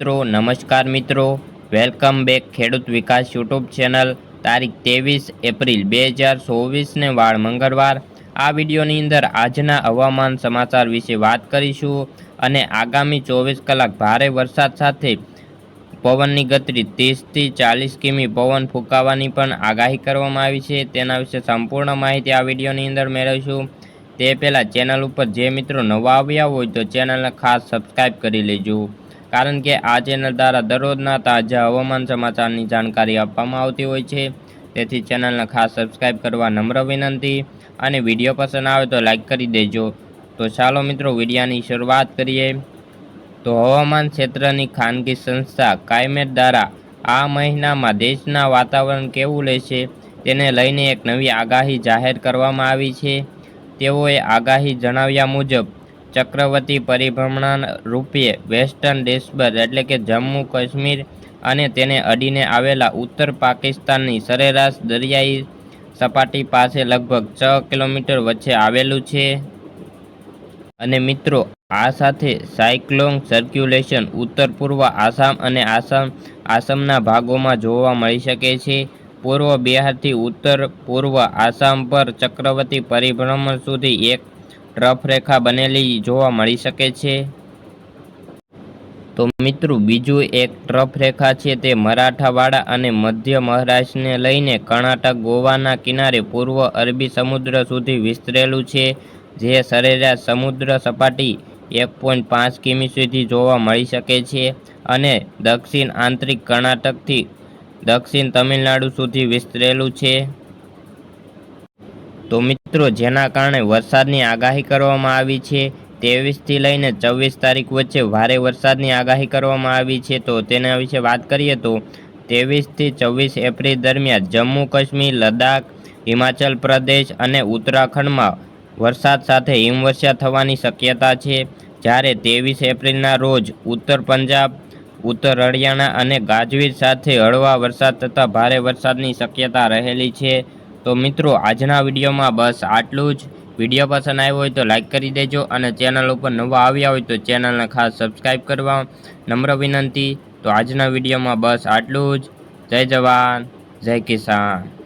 મિત્રો, નમસ્કાર મિત્રો. વેલકમ બેક ખેડૂત વિકાસ યુટ્યુબ ચેનલ, તારીખ ત્રેવીસ એપ્રિલ બે હજાર ચોવીસને વાળ મંગળવાર. આ વિડીયોની અંદર આજના હવામાન સમાચાર વિશે વાત કરીશું અને આગામી ચોવીસ કલાક ભારે વરસાદ સાથે પવનની ગતિ ત્રીસથી ચાલીસ કિમી પવન ફૂંકાવાની પણ આગાહી કરવામાં આવી છે. તેના વિશે સંપૂર્ણ માહિતી આ વિડીયોની અંદર મેળવીશું. તે પહેલાં ચેનલ ઉપર જે મિત્રો નવા આવ્યા હોય તો ચેનલને ખાસ સબસ્ક્રાઈબ કરી લેજો. કારણ કે આ ચેનલ દ્વારા દરરોજના તાજા હવામાન સમાચારની જાણકારી આપવામાં આવતી હોય છે. તેથી ચેનલને ખાસ સબસ્ક્રાઈબ કરવા નમ્ર વિનંતી અને વીડિયો પસંદ આવે તો લાઈક કરી દેજો. તો ચાલો મિત્રો વિડીયાની શરૂઆત કરીએ. તો હવામાન ક્ષેત્રની ખાનગી સંસ્થા કાયમેટ દ્વારા આ મહિનામાં દેશના વાતાવરણ કેવું રહેશે તેને લઈને એક નવી આગાહી જાહેર કરવામાં આવી છે. તેઓએ આગાહી જણાવ્યા મુજબ ચક્રવર્તી પરિભ્રમણ રૂપે વેસ્ટર્ન ડિસ્બર એટલે કે જમ્મુ કાશ્મીર અને તેને અડીને આવેલા ઉત્તર પાકિસ્તાનની સરેરાશ દરિયાઈ સપાટી પાસે લગભગ છ કિલોમીટર વચ્ચે આવેલું છે. અને મિત્રો, આ સાથે સાયક્લોન સર્ક્યુલેશન ઉત્તર, પૂર્વ આસામ અને આસામ, આસામના ભાગોમાં જોવા મળી શકે છે. પૂર્વ બિહારથી ઉત્તર, પૂર્વ આસામ પર ચક્રવર્તી પરિભ્રમણ સુધી એક ટ્રફ રેખા બનેલી જોવા મળી શકે છે. તો મિત્રો, બીજું એક ટ્રફ રેખા છે તે મરાઠાવાડા અને મધ્ય મહારાષ્ટ્રને લઈને કર્ણાટક ગોવાના કિનારે પૂર્વ અરબી સમુદ્ર સુધી વિસ્તરેલું છે, જે સરેરાશ સમુદ્ર સપાટી એક પોઈન્ટ પાંચ કિમી સુધી જોવા મળી શકે છે અને દક્ષિણ આંતરિક કર્ણાટકથી દક્ષિણ તમિલનાડુ સુધી વિસ્તરેલું છે. તો મિત્રો, જેના કારણે વરસાદની આગાહી કરવામાં આવી છે, ત્રેવીસથી લઈને ચોવીસ તારીખ વચ્ચે ભારે વરસાદની આગાહી કરવામાં આવી છે, તો તેના વિશે વાત કરીએ તો ત્રેવીસથી ચોવીસ એપ્રિલ દરમિયાન જમ્મુ કાશ્મીર, લદ્દાખ, હિમાચલ પ્રદેશ અને ઉત્તરાખંડમાં વરસાદ સાથે હિમવર્ષા થવાની શક્યતા છે. જ્યારે ત્રેવીસ એપ્રિલના રોજ ઉત્તર પંજાબ, ઉત્તર હરિયાણા અને ગાજવીજ સાથે હળવા વરસાદ તથા ભારે વરસાદની શક્યતા રહેલી છે. તો મિત્રો, આજના વિડીયોમાં બસ આટલું જ. વીડિયો પસંદ આવ્યો હોય તો લાઇક કરી દેજો અને ચેનલ ઉપર નવા આવ્યા હોય તો ચેનલને ખાસ સબસ્ક્રાઈબ કરવા નમ્ર વિનંતી. તો આજના વિડીયોમાં બસ આટલું જ. જય જવાન, જય કિસાન.